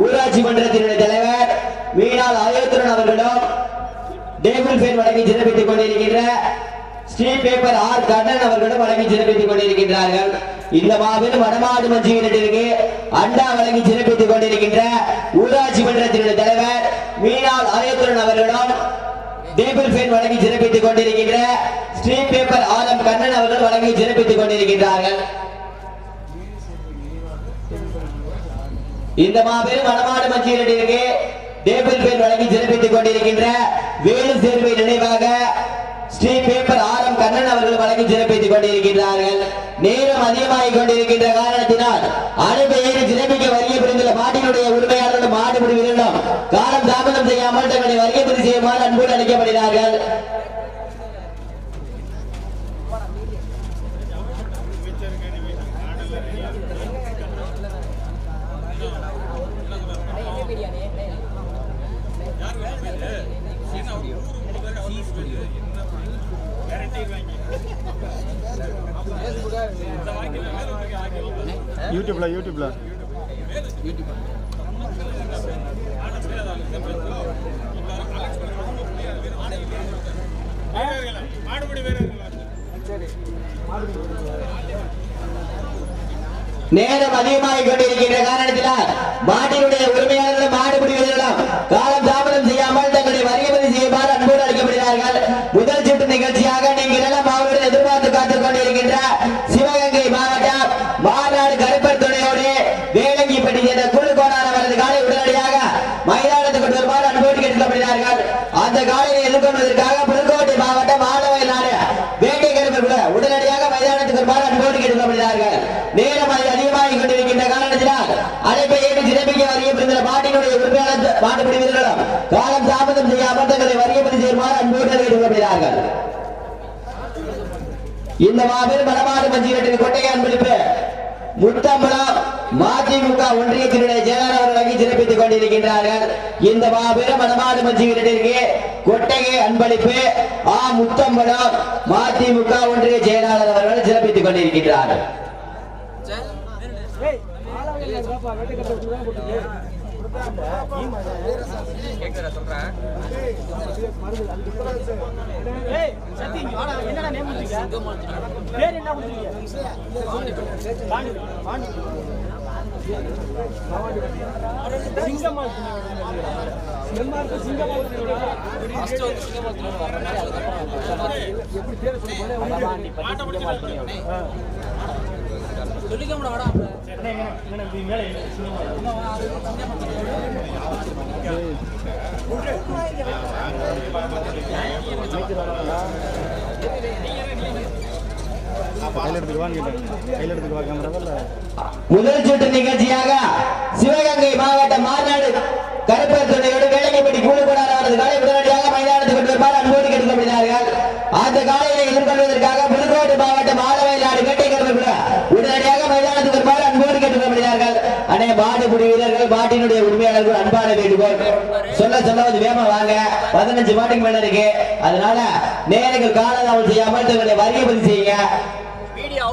ஊராட்சி மன்றத்தினுடைய தலைவர் மீனால் ஆயோத்துரன் அவர்களிடம் டேபிள் ஃபேன் வழங்கி சிறப்பித்துக் கொண்டிருக்கின்ற ஸ்ரீ பேப்பர் ஆர் கண்ணன் அவர்களிடம் வழங்கி சிறப்பித்துக் கொண்டிருக்கின்றார்கள். இந்த மாபெரும் வடமாடு மஞ்சுவினத்திற்கு அண்டா வழங்கி சிறப்பித்துக் கொண்டிருக்கின்ற ஊராட்சி மன்றத்தினுடைய தலைவர் மீனால் ஆயோத்துரன் அவர்களிடம் டேபிள் ஃபேன் வழங்கி சிறப்பித்துக் கொண்டிருக்கின்ற ஸ்ரீ பேப்பர் ஆலம் கண்ணன் அவர்கள் வழங்கி சிறப்பித்துக் கொண்டிருக்கின்றார்கள். இந்த மாபெரும் வடமாடு மச்சியரடிக்கு டேபிள் பேர் வழங்கி சிறப்பித்துக் கொண்டிருக்கின்ற வேலு சேர்வை நினைவாக ஸ்ரீ பேப்பர் ஆரம் கண்ணன் அவர்கள் வழங்கி சிறப்பித்துக் கொண்டிருக்கின்றார்கள். நேரம் அதிகமாகிக் கொண்டிருக்கின்ற காரணத்தினால் அனுப்ப ஏறி சிறப்பிக்க வருகை புரிந்துள்ள பாட்டினுடைய உரிமையாளர்கள் மாடு முடிவுகளும் காலம் தாமதம் செய்யாமல் தங்களை வருகை பதிவு செய்யுமாறு அன்போடு அழைக்கப்படுகிறார்கள். யூடியூப்ல யூடியூப்ல. நேரம் அதிகமாக கொண்டிருக்கின்ற காரணத்தினால் மாட்டினுடைய உரிமையாளர்கள் மாடுபிடி வீரர்களும் காலம் தாமதம் செய்யாமல் தங்களை வரிகமதி செய்யுமாறு அன்போடு அழைக்கப்படுகிறார்கள் முதல் சுற்று நிகழ்ச்சியாக நீங்கள் எல்லாம் அவருடன் எதிர்பார்த்து காத்துக் கொண்டிருக்கின்ற சிவகங்கை மாவட்டம் மாநாடு கருப்பர் துணையோடு வேலங்கிப்பட்டி என்ற குழுக்கோணார் அவரது காலை உடனடியாக மைதானத்துக்கு கொண்டு வருமாறு அன்போடு கேட்கப்படுகிறார்கள் அந்த காலையை எதிர்கொள்வதற்காக புதுக்கோட்டை மாவட்ட ஆலவயல் நாடு வேங்கை கருப்பர் குழு உடனடியாக மைதானத்துக்கு வருமாறு அன்போடு கேட்டுக்கொள்கிறார்கள் நேரம் அது அதிகமாகிக் கொண்டிருக்கின்ற காரணத்தினால் அழைப்பை ஏற்று சிறப்பிக்க வருகை புரிந்துள்ள மாட்டினுடைய உரிமையாளர் மாட்டுப்பிடி வீரர்களும் காலம் தாமதம் செய்யாமல் தங்களை வருகை பதிவு செய்யுமாறு அன்போடு கேட்டுக்கொள்கிறார்கள். இந்த மாபெரும் வடமாடு மஞ்சிகட்டின் கொட்டையான் அன்பளிப்பு முத்தம்பலம் மதிமுக ஒன்றியத்தினுடைய செயலாளர் அவர்கள் சிறப்பித்துக் கொண்டிருக்கின்றார்கள். இந்த மாபெரும் மனமாடு மஞ்சிகட்டிற்கு கொட்டகை அன்பளிப்பு ஆ முத்தம்பலம் மதிமுக ஒன்றிய செயலாளர் அவர்கள் சிறப்பித்துக் கொண்டிருக்கின்றார்கள். ஏய், சத்தி, என்னடா name பேர் என்ன சிங்கமா எப்படி பேர் சொல்லி போனே, பாண்டி, முதல் சுற்று நிகழ்ச்சியாக சிவகங்கை மாவட்ட மாநாடு கருப்பர் துணையோடு வேலைப்படி கூடுபடாத அவரது காலை உடனடியாக மைதானத்துக்கு கொண்டு வருமாறு அன்போடு கேட்டுக்கொள்கிறார்கள் அந்த காலையை எதிர்கொள்வதற்காக புதுக்கோட்டை மாவட்டம் ஆலவயல் நாடு வேட்டை கருப்பர் உடனடியாக மைதானத்துக்கு வருமாறு அன்போடு அனே மாடுபிடி வீரர்கள் மாட்டினுடைய உரிமையாளர்கள் அன்பான வேண்டுகோள். சொல்ல சொல்ல வந்து வேகமா வாங்க. பதினஞ்சு மாட்டுக்கு மேல இருக்கு. அதனால நேரங்கள் காலதாமம் செய்யாமல் தங்களுடைய வரியை பதிவு செய்யுங்க. வீடியோ